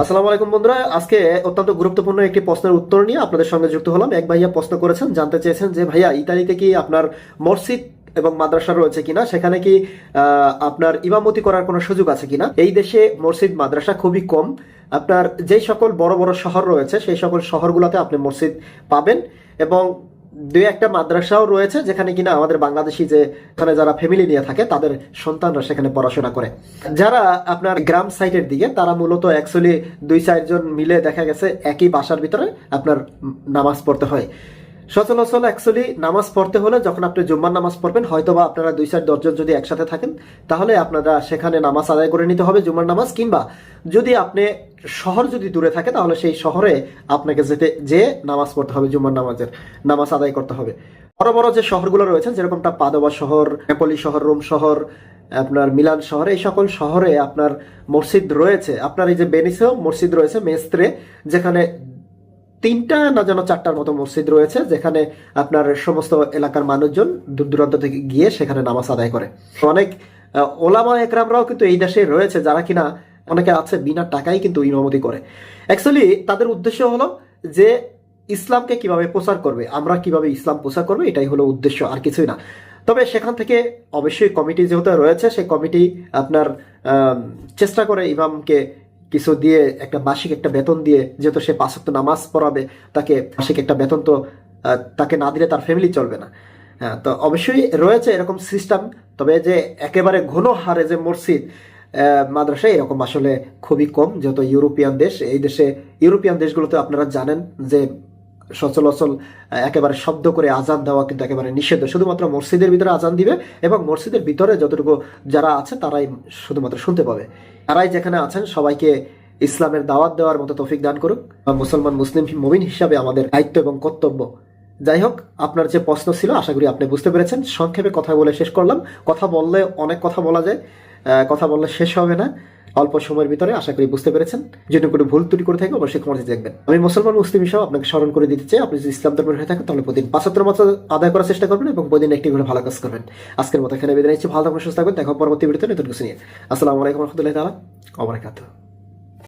আসসালামু আলাইকুম বন্ধুরা, আজকে অত্যন্ত গুরুত্বপূর্ণ একটি প্রশ্নের উত্তর নিয়ে আপনাদের সঙ্গে যুক্ত হলাম। এক ভাইয়া প্রশ্ন করেছেন, জানতে চেয়েছেন যে, ভাইয়া ইতালিতে কি আপনার মসজিদ এবং মাদ্রাসা রয়েছে কিনা? সেখানে কি আপনার ইমামতি করার কোনো সুযোগ আছে কিনা? এই দেশে মসজিদ, মাদ্রাসা খুবই কম। আপনার যেই সকল বড় বড় শহর রয়েছে, সেই সকল শহরগুলোতে আপনি মসজিদ পাবেন এবং দুই একটা মাদ্রাসাও রয়েছে যেখানে কিনা আমাদের বাংলাদেশি যে এখানে যারা ফ্যামিলি নিয়ে থাকে, তাদের সন্তানরা সেখানে পড়াশোনা করে। যারা আপনার গ্রাম সাইটের দিকে, তারা মূলত অ্যাকচুয়ালি দুই চারজন মিলে দেখা গেছে একই বাসার ভিতরে আপনার নামাজ পড়তে হয়। সচলাচল অ্যাকচুয়ালি নামাজ পড়তে হলে যখন আপনি জুম্মার নামাজ পড়বেন, হয়তোবা আপনারা দুই চার দশজন যদি একসাথে থাকেন, তাহলে আপনারা সেখানে নামাজ আদায় করে নিতে হবে জুম্মার নামাজ। কিংবা যদি আপনি শহর যদি দূরে থাকে, তাহলে সেই শহরে আপনাকে যেতে, যে নামাজ পড়তে হবে জুম্মার নামাজের, নামাজ আদায় করতে হবে। বড় বড় যে শহরগুলো রয়েছেন যেরকমটা পাদোবা শহর, নেপলি শহর, রোম শহর, আপনার মিলান শহরে, এই সকল শহরে আপনার মসজিদ রয়েছে। আপনার এই যে বেনিসেও মসজিদ রয়েছে মেস্ত্রে যেখানে তিনটা না যেন চারটার মতো মসজিদ রয়েছে, যেখানে আপনার সমস্ত এলাকার মানুষজন দূর দূরান্ত থেকে গিয়ে সেখানে নামাজ আদায় করে। অনেক ওলামা একরামরাও কিন্তু এই দেশে রয়েছে, যারা কিনা অনেকে আছে বিনা টাকাই কিন্তু ইমামতি করে। অ্যাকচুয়ালি তাদের উদ্দেশ্য হলো যে ইসলামকে কীভাবে প্রচার করবে, আমরা কীভাবে ইসলাম প্রচার করবে, এটাই হলো উদ্দেশ্য, আর কিছুই না। তবে সেখান থেকে অবশ্যই কমিটি যেহেতু রয়েছে, সেই কমিটি আপনার চেষ্টা করে ইমামকে কিছু দিয়ে একটা মাসিক একটা বেতন দিয়ে যেহেতু সে পাঁচক্ত নামাজ পড়াবে, তাকে মাসিক একটা বেতন তো তাকে না দিলে তার ফ্যামিলি চলবে না। হ্যাঁ তো অবশ্যই রয়েছে এরকম সিস্টেম তবে যে একেবারে ঘন হারে যে মসজিদ মাদ্রাসা এরকম আসলে খুবই কম, যেহেতু ইউরোপিয়ান দেশ, এই দেশে, ইউরোপিয়ান দেশগুলোতে আপনারা জানেন যে সচলাচল একেবারে শব্দ করে আজান দেওয়া কিন্তু একেবারে নিষেধ শুধুমাত্র মসজিদের ভিতরে আজান দিবে এবং মসজিদের ভিতরে যতটুকু যারা আছে তারাই শুধুমাত্র শুনতে পাবে। তারাই যেখানে আছেন সবাইকে ইসলামের দাওয়াত দেওয়ার মতো তৌফিক দান করুক মুসলমান, মুসলিম, মমিন হিসাবে আমাদের দায়িত্ব এবং কর্তব্য। যাই হোক, আপনার যে প্রশ্ন ছিল, আশা করি আপনি বুঝতে পেরেছেন। সংক্ষেপে কথা বলে শেষ করলাম। কথা বললে অনেক কথা বলা যায় কথা বললে শেষ হবে না। অল্প সময়ের ভিতরে আশা করি বুঝতে পেরেছেন। যদি কোনো ভুল ত্রুটি করে থাকে, অবশ্যই কমেন্টে দেখবেন আমি মুসলমান, মুসলিম হিসাবে আপনাকে স্মরণ করে দিতে চাই, আপনি যদি ইসলাম ধর্মের হয়ে থাকেন, তাহলে প্রতিদিন পাঁচাত্তর মতো আদায় করার চেষ্টা করবেন এবং প্রতিদিন একটি করে ভালো কাজ করবেন। আজকের মতো এখানে বেদনা নিচ্ছি। ভালো থাকবেন সুস্থ থাকবেন দেখো পরবর্তী ভিডিওতে নতুন কিছু নিয়ে। আসসালামু আলাইকুম রহমতুল্লাহ তালা অবরাকাতুহ